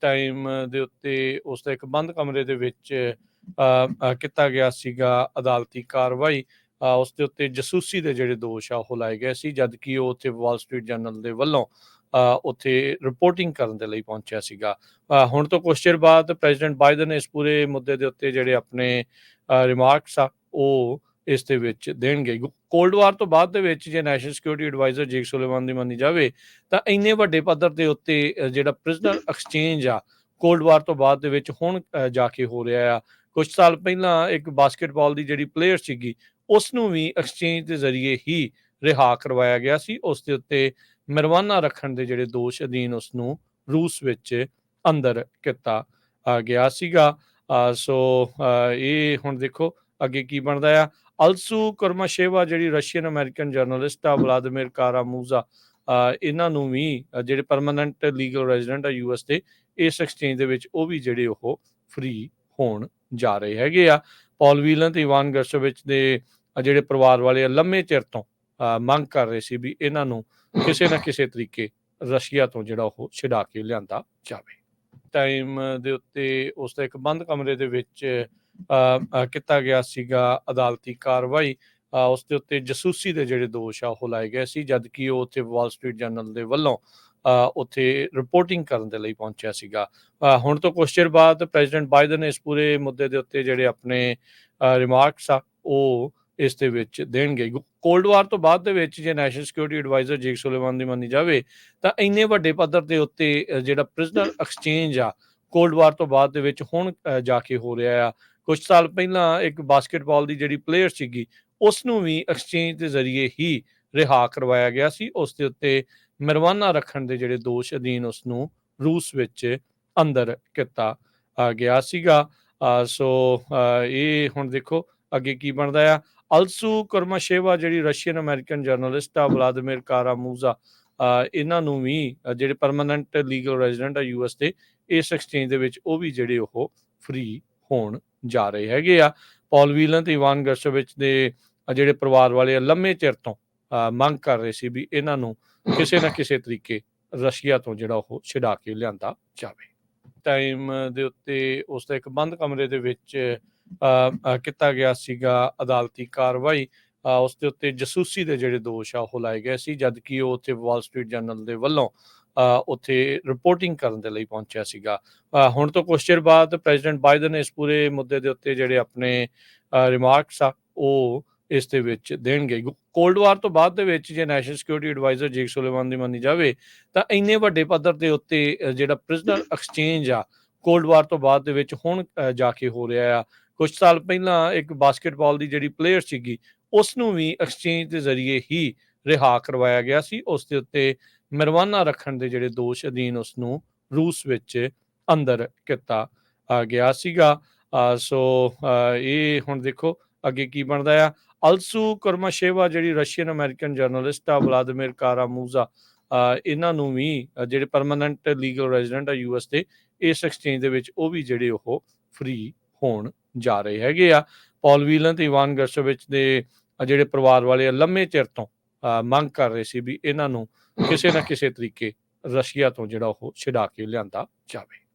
Time ਦੇ ਉੱਤੇ ਉਸ ਦਾ ਇੱਕ ਬੰਦ ਕਮਰੇ ਦੇ ਵਿੱਚ ਕੀਤਾ ਗਿਆ ਸੀਗਾ ਅਦਾਲਤੀ ਕਾਰਵਾਈ। ਉਸ ਦੇ ਉੱਤੇ ਜਸੂਸੀ ਦੇ ਜਿਹੜੇ ਦੋਸ਼ ਆ, ਉਹ ਲਾਏ ਗਏ ਸੀ ਜਦ ਕਿ ਉਹ ਉੱਥੇ ਵਾਲ ਸਟਰੀਟ ਜਰਨਲ ਦੇ ਵੱਲੋਂ ਉੱਥੇ ਰਿਪੋਰਟਿੰਗ ਕਰਨ ਦੇ ਲਈ ਪਹੁੰਚਿਆ ਸੀਗਾ। ਹੁਣ ਤੋਂ ਕੁਝ ਚਿਰ ਬਾਅਦ ਪ੍ਰੈਜ਼ੀਡੈਂਟ ਬਾਈਡਨ ਇਸ ਪੂਰੇ ਮੁੱਦੇ ਦੇ ਉੱਤੇ ਜਿਹੜੇ ਆਪਣੇ ਰਿਮਾਰਕਸ ਆ, ਉਹ ਇਸ ਦੇ ਵਿੱਚ ਦੇਣਗੇ। ਕੋਲਡ ਵਾਰ ਤੋਂ ਬਾਅਦ ਦੇ ਵਿੱਚ ਜੇ national security adviser Jake Sullivan ਦੀ ਮੰਨੀ ਜਾਵੇ, ਤਾਂ ਇੰਨੇ ਵੱਡੇ ਪੱਧਰ ਦੇ ਉੱਤੇ ਜਿਹੜਾ ਪ੍ਰਿਜ਼ਨਰ ਐਕਸਚੇਂਜ ਆ ਕੋਲਡ ਵਾਰ ਤੋਂ ਬਾਅਦ ਦੇ ਵਿੱਚ ਹੁਣ ਜਾ ਕੇ ਹੋ ਰਿਹਾ ਆ। ਕੁਝ ਸਾਲ ਪਹਿਲਾਂ ਇੱਕ ਬਾਸਕਟਬਾਲ ਦੀ ਜਿਹੜੀ ਪਲੇਅਰ ਸੀਗੀ ਉਸ ਨੂੰ ਵੀ ਐਕਸਚੇਂਜ ਦੇ ਜ਼ਰੀਏ ਹੀ ਰਿਹਾ ਕਰਵਾਇਆ ਗਿਆ ਸੀ। ਉਸ ਦੇ ਉੱਤੇ ਮਰਵਾਨਾ ਰੱਖਣ ਦੇ ਜਿਹੜੇ ਦੋਸ਼ ਅਧੀਨ ਉਸ ਨੂੰ ਰੂਸ ਵਿੱਚ ਅੰਦਰ ਕੀਤਾ ਗਿਆ ਸੀਗਾ। ਸੋ ਇਹ ਹੁਣ ਦੇਖੋ ਅੱਗੇ ਕੀ ਬਣਦਾ ਆ? ਅਲਸੂ ਕਰਮਾਸ਼ੇਵਾ ਜਿਹੜੀ ਰਸ਼ੀਅਨ ਅਮਰੀਕਨ ਜਰਨਲਿਸਟ ਆ ਵਲਾਦੀਮਿਰ ਕਾਰਾਮੂਜ਼ਾ ਇਹਨਾਂ ਨੂੰ ਵੀ ਜਿਹੜੇ ਪਰਮਨੈਂਟ ਲੀਗਲ ਰੈਜ਼ੀਡੈਂਟ ਆ ਯੂਐਸ ਦੇ ਇਸ ਐਕਸਚੇਂਜ ਦੇ ਵਿੱਚ ਉਹ ਵੀ ਜਿਹੜੇ ਉਹ ਫ੍ਰੀ ਹੋਣ ਜਾ ਰਹੇ ਹੈਗੇ ਆ। ਪੌਲ ਵੀਲਨ ਤੇ ਇਵਾਨ ਗਰਸ਼ੋਵਿਚ ਦੇ ਜਿਹੜੇ ਪਰਿਵਾਰ ਵਾਲੇ ਆ, ਲੰਮੇ ਚਿਰ ਤੋਂ ਅ, ਮੰਗ ਕਰ ਰਹੇ ਸੀ ਵੀ ਇਹਨਾਂ ਨੂੰ ਕਿਸੇ ਨਾ ਕਿਸੇ ਤਰੀਕੇ ਰਸ਼ੀਆ ਤੋਂ ਜਿਹੜਾ ਉਹ ਛਡਾ ਕੇ ਲਿਆਂਦਾ ਜਾਵੇ। ਟਾਈਮ ਦੇ ਉੱਤੇ ਉਸ ਦਾ ਇੱਕ ਬੰਦ ਕਮਰੇ ਦੇ ਵਿੱਚ ਕੀਤਾ ਗਿਆ ਸੀਗਾ ਅਦਾਲਤੀ ਕਾਰਵਾਈ। ਅ, ਉਸ ਦੇ ਉੱਤੇ ਜਸੂਸੀ ਦੇ ਜਿਹੜੇ ਦੋਸ਼ ਆ ਉਹ ਲਾਏ ਗਏ ਸੀ ਜਦ ਕਿ ਉਹ ਉੱਥੇ ਵਾਲ ਸਟਰੀਟ ਜਰਨਲ ਦੇ ਵੱਲੋਂ ਉੱਥੇ ਰਿਪੋਰਟਿੰਗ ਕਰਨ ਦੇ ਲਈ ਪਹੁੰਚਿਆ ਸੀਗਾ। ਹੁਣ ਤੋਂ ਕੁਝ ਚਿਰ ਬਾਅਦ ਪ੍ਰੈਜ਼ੀਡੈਂਟ ਬਾਈਡਨ ਇਸ ਪੂਰੇ ਮੁੱਦੇ ਦੇ ਉੱਤੇ ਜਿਹੜੇ ਆਪਣੇ ਰਿਮਾਰਕਸ ਆ ਉਹ ਇਸ ਦੇ ਵਿੱਚ ਦੇਣਗੇ। ਕੋਲਡ ਵਾਰ ਤੋਂ ਬਾਅਦ ਦੇ ਵਿੱਚ ਜੇ national security adviser Jake Sullivan ਦੀ ਮੰਨੀ ਜਾਵੇ ਤਾਂ ਇੰਨੇ ਵੱਡੇ ਪੱਧਰ ਦੇ ਉੱਤੇ ਜਿਹੜਾ ਪ੍ਰਿਜ਼ਨਰ ਐਕਸਚੇਂਜ ਆ ਕੋਲਡ ਵਾਰ ਤੋਂ ਬਾਅਦ ਦੇ ਵਿੱਚ ਹੁਣ ਜਾ ਕੇ ਹੋ ਰਿਹਾ ਆ ਕੁਝ ਸਾਲ ਪਹਿਲਾਂ ਇੱਕ ਬਾਸਕਟਬਾਲ ਦੀ ਜਿਹੜੀ ਪਲੇਅਰ ਸੀਗੀ ਉਸ ਨੂੰ ਵੀ ਐਕਸਚੇਂਜ ਦੇ ਜ਼ਰੀਏ ਹੀ ਰਿਹਾ ਕਰਵਾਇਆ ਗਿਆ ਸੀ। ਉਸ ਦੇ ਉੱਤੇ ਮਰਵਾਨਾ ਰੱਖਣ ਦੇ ਜਿਹੜੇ ਦੋਸ਼ ਅਧੀਨ ਉਸ ਨੂੰ ਰੂਸ ਵਿੱਚ ਅੰਦਰ ਕੀਤਾ ਗਿਆ ਸੀਗਾ। ਸੋ ਇਹ ਹੁਣ ਦੇਖੋ ਅੱਗੇ ਕੀ ਬਣਦਾ ਆ। ਅਲਸੂ ਕਰਮਾਸ਼ੇਵਾ ਜਿਹੜੀ ਰਸ਼ੀਅਨ ਅਮਰੀਕਨ ਜਰਨਲਿਸਟ ਆ ਵਲਾਦੀਮਿਰ ਕਾਰਾਮੂਜ਼ਾ ਅ, ਇਹਨਾਂ ਨੂੰ ਵੀ ਜਿਹੜੇ ਪਰਮਨੈਂਟ ਲੀਗਲ ਰੈਜ਼ੀਡੈਂਟ ਆ ਯੂਐਸ ਦੇ ਇਸ ਐਕਸਚੇਂਜ ਦੇ ਵਿੱਚ ਉਹ ਵੀ ਜਿਹੜੇ ਉਹ ਫ੍ਰੀ ਹੋਣ ਜਾ ਰਹੇ ਹੈਗੇ ਆ। ਪੌਲ ਵੀਲਨ ਤੇ ਇਵਾਨ ਗਰਸ਼ੋਵਿਚ ਦੇ ਜਿਹੜੇ ਪਰਿਵਾਰ ਵਾਲੇ ਆ, ਲੰਮੇ ਚਿਰ ਤੋਂ ਮੰਗ ਕਰ ਰਹੇ ਸੀ ਵੀ ਇਹਨਾਂ ਨੂੰ ਕਿਸੇ ਨਾ ਕਿਸੇ ਤਰੀਕੇ ਰਸ਼ੀਆ ਤੋਂ ਜਿਹੜਾ ਉਹ ਛਡਾ ਕੇ ਲਿਆਂਦਾ ਜਾਵੇ। ਟਾਈਮ ਦੇ ਉੱਤੇ ਉਸ ਦਾ ਇੱਕ ਬੰਦ ਕਮਰੇ ਦੇ ਵਿੱਚ ਅ, ਕੀਤਾ ਗਿਆ ਸੀਗਾ ਅਦਾਲਤੀ ਕਾਰਵਾਈ। ਅ, ਉਸ ਦੇ ਉੱਤੇ ਜਸੂਸੀ ਦੇ ਜਿਹੜੇ ਦੋਸ਼ ਆ ਉਹ ਲਾਏ ਗਏ ਸੀ ਜਦ ਕਿ ਉਹ ਉੱਥੇ ਵਾਲ ਸਟਰੀਟ ਜਰਨਲ ਦੇ ਵੱਲੋਂ ਉੱਥੇ ਰਿਪੋਰਟਿੰਗ ਕਰਨ ਦੇ ਲਈ ਪਹੁੰਚਿਆ ਸੀਗਾ। ਹੁਣ ਤੋਂ ਕੁਝ ਚਿਰ ਬਾਅਦ ਪ੍ਰੈਜ਼ੀਡੈਂਟ ਬਾਈਡਨ ਇਸ ਪੂਰੇ ਮੁੱਦੇ ਦੇ ਉੱਤੇ ਜਿਹੜੇ ਆਪਣੇ ਰਿਮਾਰਕਸ ਆ, ਉਹ ਇਸ ਦੇ ਵਿੱਚ ਦੇਣਗੇ। ਕੋਲਡ ਵਾਰ ਤੋਂ ਬਾਅਦ ਦੇ ਵਿੱਚ ਜੇ national security adviser Jake Sullivan ਦੀ ਮੰਨੀ ਜਾਵੇ, ਤਾਂ ਇੰਨੇ ਵੱਡੇ ਪੱਧਰ ਦੇ ਉੱਤੇ ਜਿਹੜਾ ਪ੍ਰਿਜ਼ਨਰ ਐਕਸਚੇਂਜ ਆ ਕੋਲਡ ਵਾਰ ਤੋਂ ਬਾਅਦ ਦੇ ਵਿੱਚ ਹੁਣ ਜਾ ਕੇ ਹੋ ਰਿਹਾ ਆ। ਕੁਝ ਸਾਲ ਪਹਿਲਾਂ ਇੱਕ ਬਾਸਕਟਬਾਲ ਦੀ ਜਿਹੜੀ ਪਲੇਅਰ ਸੀਗੀ ਉਸ ਨੂੰ ਵੀ ਐਕਸਚੇਂਜ ਦੇ ਜ਼ਰੀਏ ਹੀ ਰਿਹਾ ਕਰਵਾਇਆ ਗਿਆ ਸੀ ਉਸ ਦੇ ਉੱਤੇ ਮਰਵਾਨਾ ਰੱਖਣ ਦੇ ਜਿਹੜੇ ਦੋਸ਼ ਅਧੀਨ ਉਸ ਨੂੰ ਰੂਸ ਵਿੱਚ ਅੰਦਰ ਕੀਤਾ ਗਿਆ ਸੀਗਾ। ਸੋ ਇਹ ਹੁਣ ਦੇਖੋ ਅੱਗੇ ਕੀ ਬਣਦਾ ਆ। ਅਲਸੂ ਕਰਮਾਸ਼ੇਵਾ ਜਿਹੜੀ ਰਸ਼ੀਅਨ ਅਮਰੀਕਨ ਜਰਨਲਿਸਟ ਆ ਵਲਾਦੀਮਿਰ ਕਾਰਾਮੂਜ਼ਾ ਅ, ਇਹਨਾਂ ਨੂੰ ਵੀ ਜਿਹੜੇ ਪਰਮਨੈਂਟ ਲੀਗਲ ਰੈਜ਼ੀਡੈਂਟ ਆ ਯੂਐਸ ਦੇ ਇਸ ਐਕਸਚੇਂਜ ਦੇ ਵਿੱਚ ਉਹ ਵੀ ਜਿਹੜੇ ਉਹ ਫ੍ਰੀ ਹੋਣ ਜਾ ਰਹੇ ਹੈਗੇ ਆ। ਪੌਲ ਵੀਲਨ ਤੇ ਇਵਾਨ ਗਰਸ਼ੋਵਿਚ ਦੇ ਜਿਹੜੇ ਪਰਿਵਾਰ ਵਾਲੇ ਆ, ਲੰਮੇ ਚਿਰ ਤੋਂ ਮੰਗ ਕਰ ਰਹੇ ਸੀ ਵੀ ਇਹਨਾਂ ਨੂੰ ਕਿਸੇ ਨਾ ਕਿਸੇ ਤਰੀਕੇ ਰਸ਼ੀਆ ਤੋਂ ਜਿਹੜਾ ਉਹ ਛਡਾ ਕੇ ਲਿਆਂਦਾ ਜਾਵੇ।